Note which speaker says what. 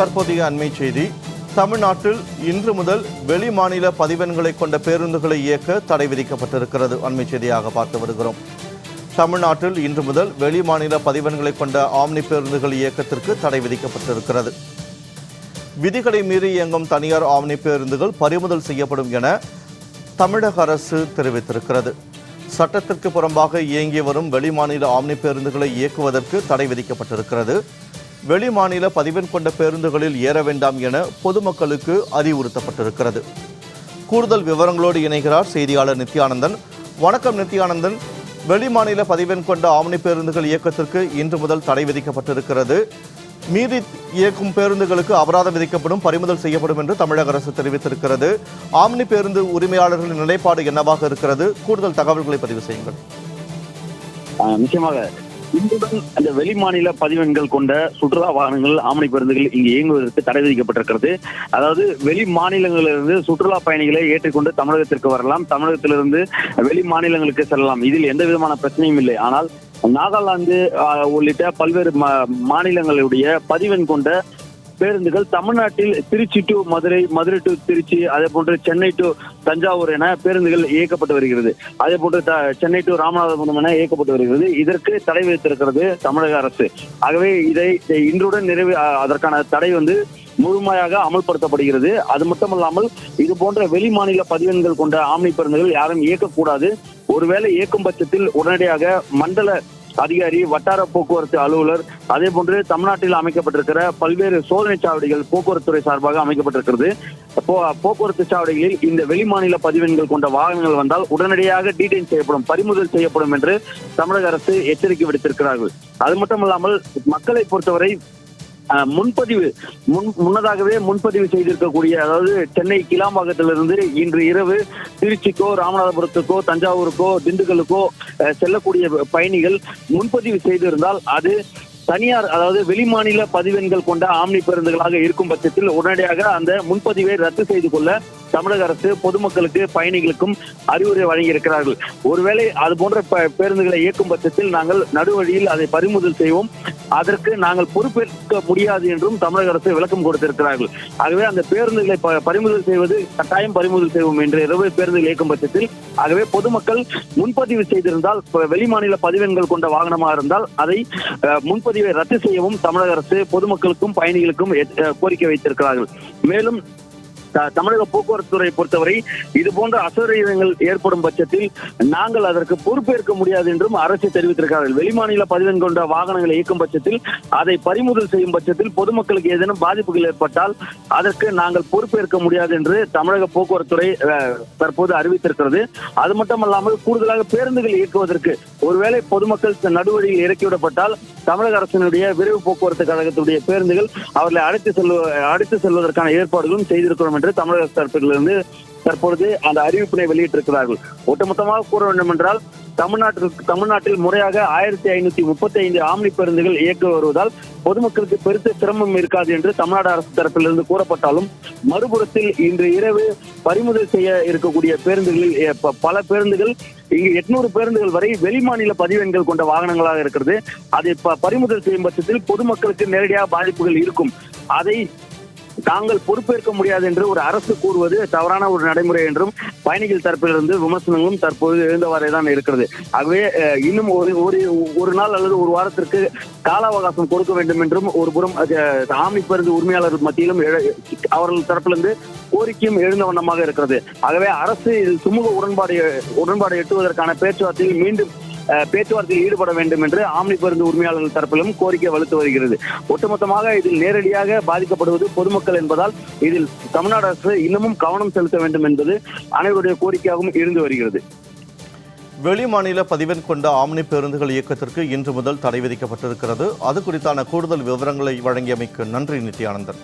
Speaker 1: தற்போதைய அண்மை செய்தி. தமிழ்நாட்டில் இன்று முதல் வெளி மாநில பதிவெண்களை கொண்ட பேருந்துகளை இயக்க தடை விதிக்கப்பட்டிருக்கிறது. அண்மை செய்தியாக பார்த்து வருகிறோம். தமிழ்நாட்டில் இன்று முதல் வெளி மாநில பதிவெண்களை கொண்ட ஆம்னி பேருந்துகள் இயக்கத்திற்கு தடை விதிக்கப்பட்டிருக்கிறது. விதிகளை மீறி இயங்கும் தனியார் ஆம்னி பேருந்துகள் பறிமுதல் செய்யப்படும் என தமிழக அரசு தெரிவித்திருக்கிறது. சட்டத்திற்கு புறம்பாக இயங்கி வரும் வெளிமாநில ஆம்னி பேருந்துகளை இயக்குவதற்கு தடை விதிக்கப்பட்டிருக்கிறது. வெளிமாநில பதிவெண் கொண்ட பேருந்துகளில் ஏற வேண்டாம் என பொதுமக்களுக்கு அறிவுறுத்தப்பட்டிருக்கிறது. கூடுதல் விவரங்களோடு இணைகிறார் செய்தியாளர் நித்யானந்தன். வணக்கம் நித்யானந்தன். வெளிமாநில பதிவெண் கொண்ட ஆம்னி பேருந்துகள் இயக்கத்திற்கு இன்று முதல் தடை விதிக்கப்பட்டிருக்கிறது. மீறி இயக்கும் பேருந்துகளுக்கு அபராதம் விதிக்கப்படும் பறிமுதல் செய்யப்படும் என்று தமிழக அரசு தெரிவித்திருக்கிறது. ஆம்னி பேருந்து உரிமையாளர்களின் நிலைப்பாடு என்னவாக இருக்கிறது? கூடுதல் தகவல்களை பதிவு செய்யுங்கள்.
Speaker 2: நிச்சயமாக இன்றுடன் அந்த வெளி மாநில பதிவெண்கள் கொண்ட சுற்றுலா வாகனங்கள் ஆமணி பேருந்துகள் இங்கு இயங்குவதற்கு தடை விதிக்கப்பட்டிருக்கிறது. அதாவது வெளி மாநிலங்களிலிருந்து சுற்றுலா பயணிகளை ஏற்றிக்கொண்டு தமிழகத்திற்கு வரலாம். தமிழகத்திலிருந்து வெளி மாநிலங்களுக்கு செல்லலாம். இதில் எந்த விதமான பிரச்சனையும் இல்லை. ஆனால் நாகாலாந்து உள்ளிட்ட பல்வேறு மா- மாநிலங்களுடைய பதிவெண் கொண்ட பேருந்துகள் தமிழ்நாட்டில் திருச்சி டு மதுரை மதுரை டு திருச்சி அதே போன்று சென்னை டு தஞ்சாவூர் என பேருந்துகள் இயக்கப்பட்டு வருகிறது. அதே போன்று த- சென்னை டு ராமநாதபுரம் என இயக்கப்பட்டு வருகிறது. இதற்கு தடை விதித்திருக்கிறது தமிழக அரசு. ஆகவே இதை இன்றுடன் நிறைவு அதற்கான தடை வந்து முழுமையாக அமல்படுத்தப்படுகிறது. அது மட்டுமல்லாமல் இது போன்ற வெளி மாநில பதிவெண்கள் கொண்ட ஆம்னி பேருந்துகள் யாரும் இயக்கக்கூடாது. ஒருவேளை இயக்கும் பட்சத்தில் உடனடியாக மண்டல அதிகாரி வட்டார போக்குவரத்து அலுவலர் அதே போன்று தமிழ்நாட்டில் அமைக்கப்பட்டிருக்கிற பல்வேறு சோதனை சாவடிகள் போக்குவரத்துறை சார்பாக அமைக்கப்பட்டிருக்கிறது. போக்குவரத்து சாவடிகளில் இந்த வெளிமாநில பதிவெண்கள் கொண்ட வாகனங்கள் வந்தால் உடனடியாக டீடைன் செய்யப்படும் பறிமுதல் செய்யப்படும் என்று தமிழக அரசு எச்சரிக்கை விடுத்திருக்கிறார்கள். அது மட்டுமல்லாமல் மக்களை பொறுத்தவரை முன்பதிவு முன் முன்னதாகவே முன்பதிவு செய்திருக்கக்கூடிய அதாவது சென்னை கிளாம்பாக்கத்திலிருந்து இன்று இரவு திருச்சிக்கோ ராமநாதபுரத்துக்கோ தஞ்சாவூருக்கோ திண்டுக்கலுக்கோ செல்லக்கூடிய பயணிகள் முன்பதிவு செய்திருந்தால் அது தனியார் அதாவது வெளிமாநில பதிவெண்கள் கொண்ட ஆம்னி பேருந்துகளாக இருக்கும் பட்சத்தில் உடனடியாக அந்த முன்பதிவை ரத்து செய்து கொள்ள தமிழக அரசு பொதுமக்களுக்கு பயணிகளுக்கும் அறிவுரை வழங்கியிருக்கிறார்கள். ஒருவேளை அது போன்ற ப- பேருந்துகளை இயக்கும் பட்சத்தில் நாங்கள் நடுவழியில் அதை பறிமுதல் செய்வோம். அதற்கு நாங்கள் பொறுப்பேற்க முடியாது என்றும் தமிழக அரசு விளக்கம் கொடுத்திருக்கிறார்கள். ஆகவே அந்த பேருந்துகளை ப- பறிமுதல் செய்வது கட்டாயம் பறிமுதல் செய்வோம் என்று இரவு பேருந்துகள் இயக்கும் பட்சத்தில். ஆகவே பொதுமக்கள் முன்பதிவு செய்திருந்தால் வெளிமாநில பதிவெண்கள் கொண்ட வாகனமாக இருந்தால் அதை முன்பதிவை ரத்து செய்யவும் தமிழக அரசு பொதுமக்களுக்கும் பயணிகளுக்கும் கோரிக்கை வைத்திருக்கிறார்கள். மேலும் தமிழக போக்குவரத்து துறை பொறுத்தவரை இது போன்ற அசௌகரியங்கள் ஏற்படும் பட்சத்தில் நாங்கள் அதற்கு பொறுப்பேற்க முடியாது என்றும் அரசு தெரிவித்திருக்கிறார்கள். வெளிமாநில பதிவெண் கொண்ட வாகனங்களை இயக்கும் பட்சத்தில் அதை பறிமுதல் செய்யும் பட்சத்தில் பொதுமக்களுக்கு ஏதேனும் பாதிப்புகள் ஏற்பட்டால் அதற்கு நாங்கள் பொறுப்பேற்க முடியாது என்று தமிழக போக்குவரத்துறை அஹ், தற்போது அறிவித்திருக்கிறது. அது மட்டுமல்லாமல் கூடுதலாக பேருந்துகள் இயக்குவதற்கு ஒருவேளை பொதுமக்கள் நடுவழியில் இறக்கிவிடப்பட்டால் தமிழக அரசினுடைய விரைவு போக்குவரத்து கழகத்துடைய பேருந்துகள் அவர்களை அழைத்து செல்வ அழைத்து செல்வதற்கான ஏற்பாடுகளும் செய்திருக்கிறோம் என்று தமிழக தரப்பிலிருந்து தற்பொழுது அந்த அறிவிப்பினை வெளியிட்டிருக்கிறார்கள். ஒட்டுமொத்தமாக கூற வேண்டும் என்றால் தமிழ்நாட்டிற்கு தமிழ்நாட்டில் முறையாக ஆயிரத்தி ஐநூத்தி முப்பத்தி ஐந்து ஆம்னி பேருந்துகள் இயக்க வருவதால் பொதுமக்களுக்கு பெருத்த சிரமம் இருக்காது என்று தமிழ்நாடு அரசு தரப்பிலிருந்து கூறப்பட்டாலும் மறுபுறத்தில் இன்று இரவு பறிமுதல் செய்ய இருக்கக்கூடிய பேருந்துகளில் பல பேருந்துகள் இங்கு எட்நூறு பேருந்துகள் வரை வெளிமாநில பதிவெண்கள் கொண்ட வாகனங்களாக இருக்கிறது. அதை பறிமுதல் செய்யும் பட்சத்தில் பொதுமக்களுக்கு நேரடியாக பாதிப்புகள் இருக்கும். அதை தாங்கள் பொறுப்பேற்க முடியாது என்று ஒரு அரசு கூறுவது தவறான ஒரு நடைமுறை என்றும் பயணிகள் தரப்பிலிருந்து விமர்சனங்களும் தற்போது எழுந்தவாறே தான் இருக்கிறது. ஆகவே இன்னும் ஒரு ஒரு ஒரு நாள் அல்லது ஒரு வாரத்திற்கு கால அவகாசம் கொடுக்க வேண்டும் என்றும் ஒரு புறம் அஹ், ஆம்னி பேருந்து உரிமையாளர்கள் மத்தியிலும் எழ- அவர்கள் தரப்பிலிருந்து கோரிக்கையும் எழுந்த வண்ணமாக இருக்கிறது. ஆகவே அரசு இது சுமூக உடன்பாடு உடன்பாடு எட்டுவதற்கான பேச்சுவார்த்தையில் மீண்டும் பேச்சுவார்த்தையில் ஈடுபட வேண்டும் என்று ஆம்னி பேருந்து உரிமையாளர்கள் தரப்பிலும் கோரிக்கை வலுத்து வருகிறது. ஒட்டுமொத்தமாக இதில் நேரடியாக பாதிக்கப்படுவது பொதுமக்கள் என்பதால் இதில் தமிழ்நாடு அரசு இன்னமும் கவனம் செலுத்த வேண்டும் என்பது அனைவருடைய கோரிக்கையாகவும் இருந்து வருகிறது.
Speaker 1: வெளி மாநில பதிவெண் கொண்ட ஆம்னி பேருந்துகள் இயக்கத்திற்கு இன்று முதல் தடை விதிக்கப்பட்டிருக்கிறது. அது குறித்தான கூடுதல் விவரங்களை வழங்கியமைக்கு நன்றி நித்யானந்தன்.